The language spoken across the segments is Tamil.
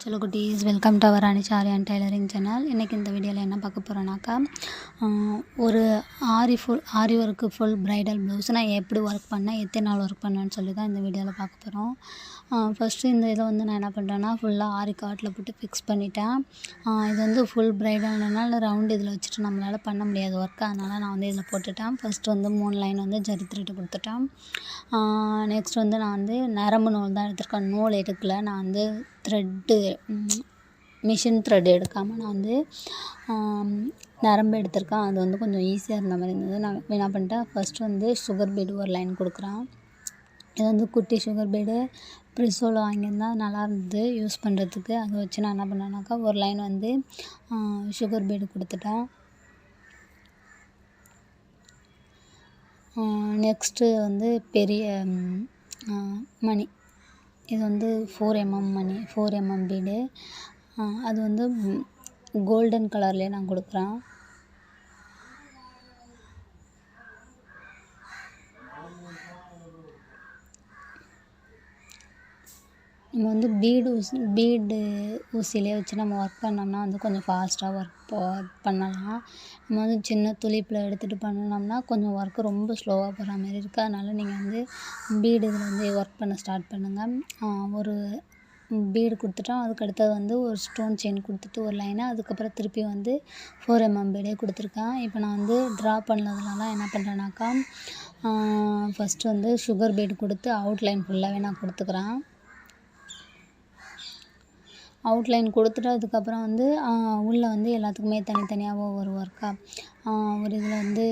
ஹலோ குட்டீஸ் வெல்கம் டு அவர் அனிச்சாரியான் டெய்லரிங் சேனல் இன்றைக்கி இந்த வீடியோவில் என்ன பார்க்க போகிறோன்னாக்கா ஒரு aari full aari work full bridal blouse நான் எப்படி ஒர்க் பண்ணேன் எத்தனை நாள் ஒர்க் பண்ணேன்னு சொல்லி தான் இந்த வீடியோவில் பார்க்க போகிறோம் ஃபஸ்ட்டு இந்த இதை வந்து நான் என்ன பண்ணுறேன்னா ஃபுல்லாக ஆரி காட்டில் போட்டு ஃபிக்ஸ் பண்ணிட்டேன். இது வந்து ஃபுல் ப்ரைடல்னால ரவுண்ட் இதில் வச்சுட்டு நம்மளால் பண்ண முடியாது ஒர்க் அதனால் நான் வந்து இதில் போட்டுட்டேன். ஃபஸ்ட்டு வந்து மூணு லைன் வந்து ஜரி திருட்டு கொடுத்துட்டேன். நெக்ஸ்ட் வந்து நான் வந்து நரம்பு நூல் தான் எடுத்திருக்கேன். நூல் எடுக்கல. நான் வந்து த்ரெட்டு மிஷின் த்ரெட் எடுக்காமல் நான் வந்து நரம்பு எடுத்திருக்கேன். அது வந்து கொஞ்சம் ஈஸியாக இருந்த மாதிரி இருந்தது. நான் என்ன பண்ணிட்டேன்? ஃபஸ்ட்டு வந்து சுகர் பீடு ஒரு லைன் கொடுக்குறான். இது வந்து குட்டி சுகர் பீடு ப்ரிசோவில் வாங்கியிருந்தா நல்லா இருந்தது. யூஸ் பண்ணுறதுக்கு அதை வச்சு நான் என்ன பண்ணேன்னாக்கா ஒரு லைன் வந்து சுகர் பீடு கொடுத்துட்டேன். நெக்ஸ்ட்டு வந்து பெரிய மணி. இது வந்து ஃபோர் எம்எம் மணி ஃபோர் எம்எம் பீடு அது வந்து கோல்டன் கலர்லேயே நான் கொடுக்குறேன். நம்ம வந்து பீடு ஊசி பீடு ஊசியிலே வச்சு நம்ம ஒர்க் பண்ணோம்னா வந்து கொஞ்சம் ஃபாஸ்ட்டாக ஒர்க் போ பண்ணலாம். நம்ம வந்து சின்ன துளிப்பில் எடுத்துகிட்டு பண்ணினோம்னா கொஞ்சம் ஒர்க்கு ரொம்ப ஸ்லோவாக போகிற மாதிரி இருக்குது அதனால் நீங்கள் வந்து பீடு இதில் வந்து ஒர்க் பண்ண ஸ்டார்ட் பண்ணுங்கள் ஒரு பீடு கொடுத்துட்டோம் அதுக்கு அடுத்தது வந்து ஒரு ஸ்டோன் செயின் கொடுத்துட்டு ஒரு லைனு அதுக்கப்புறம் திருப்பி வந்து ஃபோர் எம்எம் பீடே கொடுத்துருக்கேன். இப்போ நான் வந்து ட்ரா பண்ணதுலலாம் என்ன பண்ணுறேன்னாக்கா ஃபஸ்ட்டு வந்து சுகர் பீடு கொடுத்து அவுட்லைன் ஃபுல்லாகவே நான் கொடுத்துக்கிறேன். அவுட்லைன் கொடுத்துட்டு அதுக்கப்புறம் வந்து உள்ளே வந்து எல்லாத்துக்குமே தனித்தனியாக ஒவ்வொரு ஒர்க்காக ஒரு இதில் வந்து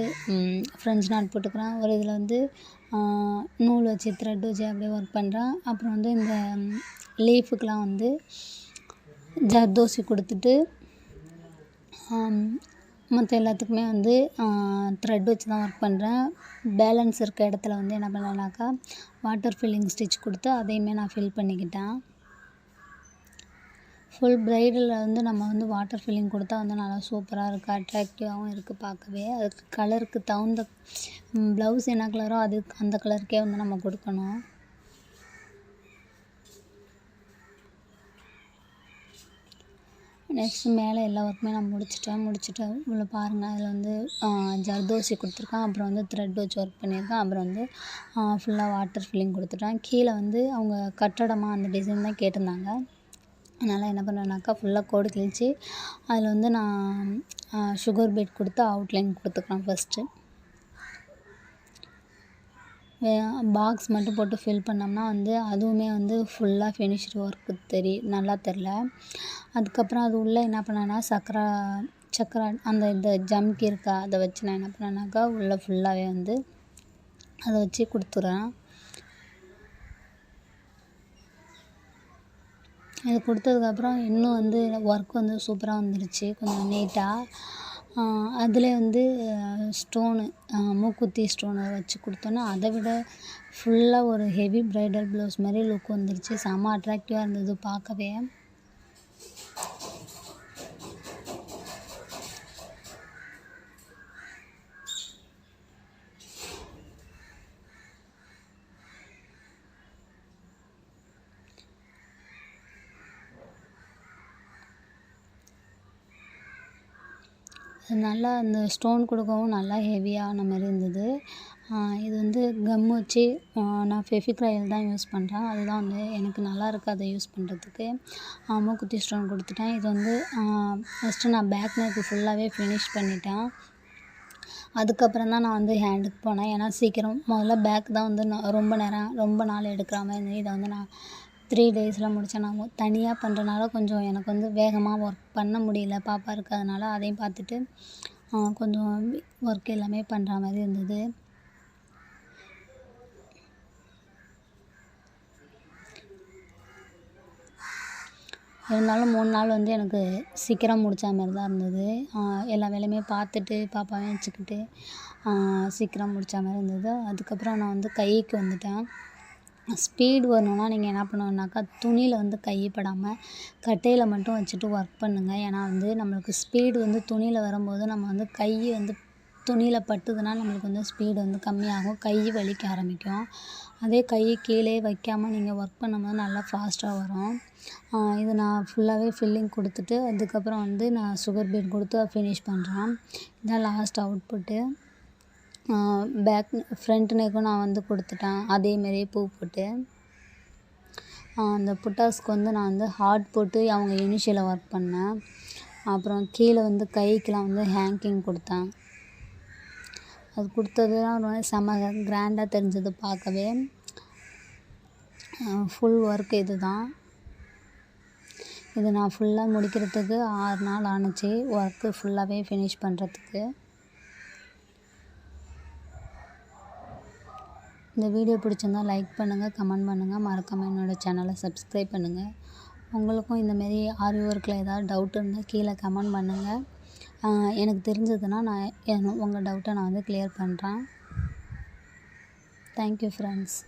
ஃப்ரெஞ்ச் நாட் போட்டுக்கிறேன். ஒரு இதில் வந்து நூல் வச்சு த்ரெட் வச்சு அப்படியே ஒர்க் பண்ணுறேன் அப்புறம் வந்து இந்த லீஃபுக்கெலாம் வந்து ஜர்தோசி கொடுத்துட்டு மற்ற எல்லாத்துக்குமே வந்து த்ரெட் வச்சு தான் ஒர்க் பண்ணுறேன் பேலன்ஸ் இருக்க இடத்துல வந்து என்ன பண்ணேன்னாக்கா வாட்டர் ஃபில்லிங் ஸ்டிச் கொடுத்து அதையுமே நான் ஃபில் பண்ணிக்கிட்டேன். ஃபுல் ப்ரைடலில் வந்து நம்ம வந்து வாட்டர் ஃபில்லிங் கொடுத்தா வந்து நல்லா சூப்பராக இருக்குது அட்ராக்டிவாகவும் இருக்குது பார்க்கவே. அதுக்கு கலருக்கு தகுந்த ப்ளவுஸ் என்ன கலரோ அது அந்த கலருக்கே வந்து நம்ம கொடுக்கணும். நெக்ஸ்ட்டு மேலே எல்லா ஒர்க்குமே நான் முடிச்சிட்டேன் முடிச்சுட்டு இவ்வளோ பாருங்கள் அதில் வந்து ஜர்தோசி கொடுத்துருக்கேன் அப்புறம் வந்து த்ரெட் வச்சு ஒர்க் பண்ணியிருக்கேன் அப்புறம் வந்து ஃபுல்லாக வாட்டர் ஃபில்லிங் கொடுத்துட்டேன். கீழே வந்து அவங்க கட்டடமாக அந்த டிசைன் தான் கேட்டிருந்தாங்க. அதனால் என்ன பண்ணுவேன்னாக்கா ஃபுல்லாக கோடு கிழித்து அதில் வந்து நான் சுகர் பீட் கொடுத்து அவுட்லைன் கொடுத்துக்கலாம் ஃபஸ்ட்டு பாக்ஸ் மட்டும் போட்டு ஃபில் பண்ணோம்னா வந்து அதுவுமே வந்து ஃபுல்லாக ஃபினிஷ்டு ஒர்க்கு தெரி நல்லா தெரில. அதுக்கப்புறம் அது உள்ளே என்ன பண்ணேன்னா சக்கரை சக்கரை அந்த இந்த ஜம்கி இருக்கா அதை வச்சு நான் என்ன பண்ணேன்னாக்கா உள்ளே ஃபுல்லாகவே வந்து அதை வச்சு கொடுத்துட்றேன். இது கொடுத்ததுக்கப்புறம் இன்னும் வந்து ஒர்க் வந்து சூப்பராக வந்துருச்சு கொஞ்சம் நீட்டாக அதில் வந்து ஸ்டோனு மூக்குத்தி ஸ்டோனை வச்சு கொடுத்தோன்னா அதை விட ஃபுல்லாக ஒரு ஹெவி ப்ரைடல் ப்ளவுஸ் மாதிரி லுக் வந்துருச்சு. செம்ம அட்ராக்டிவாக இருந்தது பார்க்கவே. நல்லா அந்த ஸ்டோன் கொடுக்கவும் நல்லா ஹெவியான மாதிரி இருந்தது. இது வந்து கம் வச்சு நான் ஃபெஃபிக்ராயில் தான் யூஸ் பண்ணுறேன் அதுதான் வந்து எனக்கு நல்லா இருக்குது அதை யூஸ் பண்ணுறதுக்கு மூக்குத்தி ஸ்டோன் கொடுத்துட்டேன். இது வந்து ஃபஸ்ட்டு நான் பேக் நெக்கு ஃபுல்லாகவே ஃபினிஷ் பண்ணிட்டேன். அதுக்கப்புறம் தான் நான் வந்து ஹேண்டுக்கு போனேன். ஏன்னா சீக்கிரம் முதல்ல பேக் தான் வந்து நான் ரொம்ப நேரம் ரொம்ப நாள் எடுக்கிற மாதிரி இருந்தது. இதை வந்து நான் த்ரீ டேஸில் முடித்தேன் நான் தனியாக பண்ணுறனால கொஞ்சம் எனக்கு வந்து வேகமாக ஒர்க் பண்ண முடியல. பாப்பா இருக்கிறதுனால அதையும் பார்த்துட்டு கொஞ்சம் ஒர்க் எல்லாமே பண்ணுற மாதிரி இருந்தது. இருந்தாலும் மூணு நாள் வந்து எனக்கு சீக்கிரம் முடித்த மாதிரி தான் இருந்தது. எல்லா வேலையுமே பார்த்துட்டு பாப்பாவையும் வச்சுக்கிட்டு சீக்கிரம் முடித்த மாதிரி இருந்தது. அதுக்கப்புறம் நான் வந்து கைக்கு வந்துட்டேன். ஸ்பீடு வரணுன்னா நீங்கள் என்ன பண்ணணுன்னாக்கா துணியில் வந்து கை படாமல் கட்டையில் மட்டும் வச்சுட்டு ஒர்க் பண்ணுங்கள் ஏன்னா வந்து நம்மளுக்கு ஸ்பீடு வந்து துணியில் வரும்போது நம்ம வந்து கை வந்து துணியில் பட்டுதுன்னா நம்மளுக்கு வந்து ஸ்பீடு வந்து கம்மியாகும். கை வலிக்க ஆரம்பிக்கும். அதே கை கீழே வைக்காமல் நீங்கள் ஒர்க் பண்ணும்போது நல்லா ஃபாஸ்ட்டாக வரும். இது நான் ஃபுல்லாகவே ஃபில்லிங் கொடுத்துட்டு அதுக்கப்புறம் வந்து நான் சுகர் பீட் கொடுத்து ஃபினிஷ் பண்ணுறேன் இதான் லாஸ்ட் அவுட்புட்டு பேக் ஃப்ரண்ட் நெக்கும் நான் வந்து கொடுத்துட்டேன். அதேமாரியே பூ போட்டு. அந்த புட்டாஸ்க்கு வந்து நான் வந்து ஹார்ட் போட்டு அவங்க இனிஷியலை ஒர்க் பண்ணேன். அப்புறம் கீழே வந்து கைக்கெலாம் வந்து ஹேங்கிங் கொடுத்தேன். அது கொடுத்ததுலாம் ரொம்ப செம கிராண்டாக தெரிஞ்சது பார்க்கவே. ஃபுல் ஒர்க் இது தான் இது நான் ஃபுல்லாக முடிக்கிறதுக்கு ஆறு நாள் ஆணுச்சு. ஒர்க்கு ஃபுல்லாகவே ஃபினிஷ் பண்ணுறதுக்கு இந்த வீடியோ பிடிச்சிருந்தா லைக் பண்ணுங்கள் கமெண்ட் பண்ணுங்கள் மறக்காமல் என்னோடய சேனலை சப்ஸ்கிரைப் பண்ணுங்கள் உங்களுக்கும் இந்தமாரி ஆரி ஒர்க்கில் ஏதாவது டவுட் இருந்தால் கீழே கமெண்ட் பண்ணுங்கள் எனக்கு தெரிஞ்சதுன்னா நான் உங்கள் டவுட்டை நான் வந்து கிளியர் பண்ணுறேன் தேங்க்யூ ஃப்ரெண்ட்ஸ்